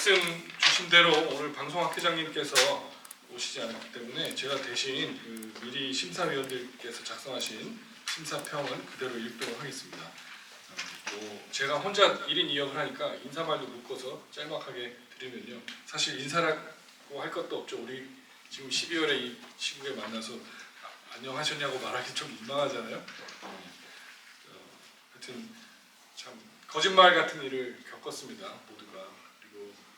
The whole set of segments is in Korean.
말씀 주신 대로 오늘 방송학 회장님께서 오시지 않았기 때문에 제가 대신 그 미리 심사위원들께서 작성하신 심사평은 그대로 읽도록 하겠습니다. 어, 뭐 제가 혼자 1인 2역을 하니까 인사말도 묶어서 짤막하게 드리면요. 사실 인사라고 할 것도 없죠. 우리 지금 12월에 이 시국에 만나서 아, 안녕하셨냐고 말하기 좀 민망하잖아요. 어, 어, 하여튼 참 거짓말 같은 일을 겪었습니다. 모두가.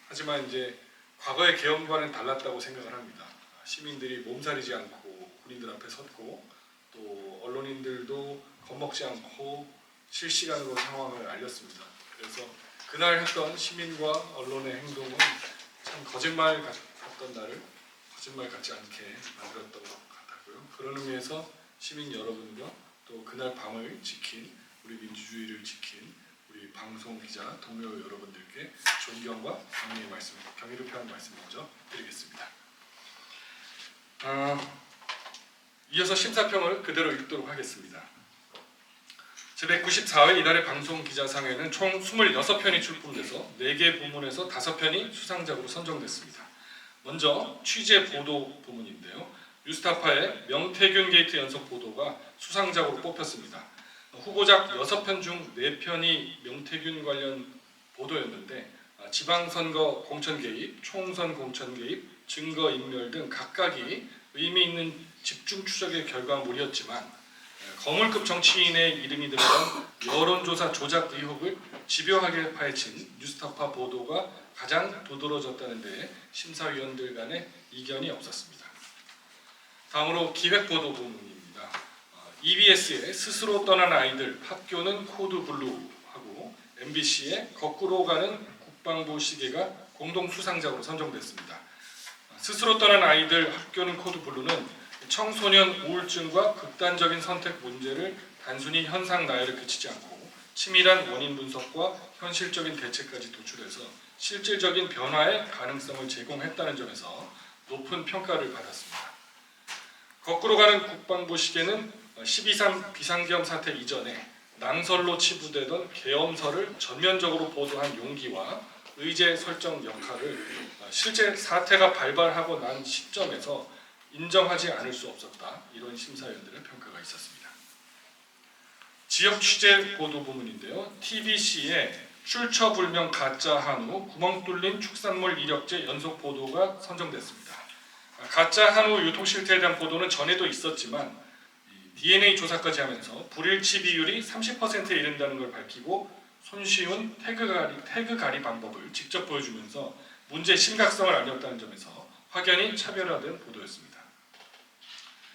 하지만 이제 과거의 계엄과는 달랐다고 생각을 합니다. 시민들이 몸살이지 않고 군인들 앞에 섰고 또 언론인들도 겁먹지 않고 실시간으로 상황을 알렸습니다. 그래서 그날 했던 시민과 언론의 행동은 참 거짓말 같던 날을 거짓말 같지 않게 만들었던 것 같았고요. 그런 의미에서 시민 여러분과 또 그날 밤을 지킨 우리 민주주의를 지킨 우리 방송 기자 동료 여러분들께 존경과 경의의 말씀, 경의를 표하는 말씀 먼저 드리겠습니다. 아, 이어서 심사평을 그대로 읽도록 하겠습니다. 제194회 이달의 방송 기자상에는 총 26편이 출품돼서 4개 부문에서 5편이 수상작으로 선정됐습니다. 먼저 취재 보도 부문인데요. 뉴스타파의 명태균 게이트 연속 보도가 수상작으로 뽑혔습니다. 후보작 6편 중 4편이 명태균 관련 보도였는데 아, 지방선거 공천 개입, 총선 공천 개입, 증거 인멸 등 각각이 의미 있는 집중 추적의 결과물이었지만 에, 거물급 정치인의 이름이 들어간 여론조사 조작 의혹을 집요하게 파헤친 뉴스타파 보도가 가장 도드러졌다는 데에 심사위원들 간의 이견이 없었습니다. 다음으로 기획보도 부문입니다. 어, EBS의 스스로 떠난 아이들 학교는 코드 블루하고 MBC의 거꾸로 가는 국방부 시계가 공동 수상작으로 선정됐습니다. 어, 스스로 떠난 아이들 학교는 코드 블루는 청소년 우울증과 극단적인 선택 문제를 단순히 현상 나열에 그치지 않고 치밀한 원인 분석과 현실적인 대책까지 도출해서 실질적인 변화의 가능성을 제공했다는 점에서 높은 평가를 받았습니다. 거꾸로 가는 국방부 시계는 12.3 비상계엄 사태 이전에 낭설로 치부되던 계엄설을 전면적으로 보도한 용기와 의제 설정 역할을 실제 사태가 발발하고 난 시점에서 인정하지 않을 수 없었다. 이런 심사위원들의 평가가 있었습니다. 지역 취재 보도 부문인데요. TBC의 출처불명 가짜 한우 구멍 뚫린 축산물 이력제 연속 보도가 선정됐습니다. 가짜 한우 유통 실태에 대한 보도는 전에도 있었지만 이 DNA 조사까지 하면서 불일치 비율이 30%에 이른다는 걸 밝히고 손쉬운 태그 가리, 태그 가리 방법을 직접 보여주면서 문제의 심각성을 알렸다는 점에서 확연히 차별화된 보도였습니다.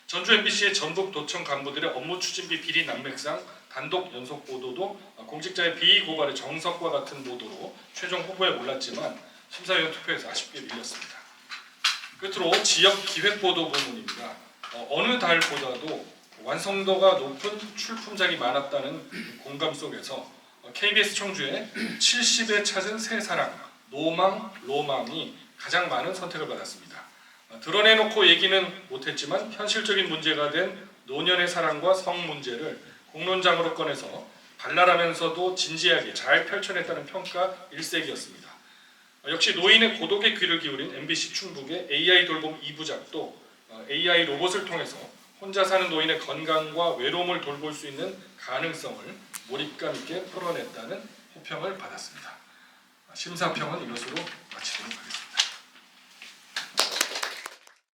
전주 MBC의 전북 도청 간부들의 업무 추진비 비리 난맥상 단독 연속 보도도 공직자의 비위 고발의 정석과 같은 보도로 최종 후보에 올랐지만 심사위원 투표에서 아쉽게 밀렸습니다. 끝으로 지역 기획 보도 부문입니다. 어, 느 달보다도 완성도가 높은 출품작이 많았다는 공감 속에서 어, KBS 청주의 70에 찾은 새 사랑, 노망, 로망이 가장 많은 선택을 받았습니다. 어, 드러내놓고 얘기는 못했지만 현실적인 문제가 된 노년의 사랑과 성 문제를 공론장으로 꺼내서 발랄하면서도 진지하게 잘 펼쳐냈다는 평가 일색이었습니다. 어, 역시 노인의 고독에 귀를 기울인 MBC 충북의 AI 돌봄 2부작도 AI 로봇을 통해서 혼자 사는 노인의 건강과 외로움을 돌볼 수 있는 가능성을 몰입감 있게 풀어냈다는 호평을 받았습니다. 심사평은 이것으로 마치도록 하겠습니다.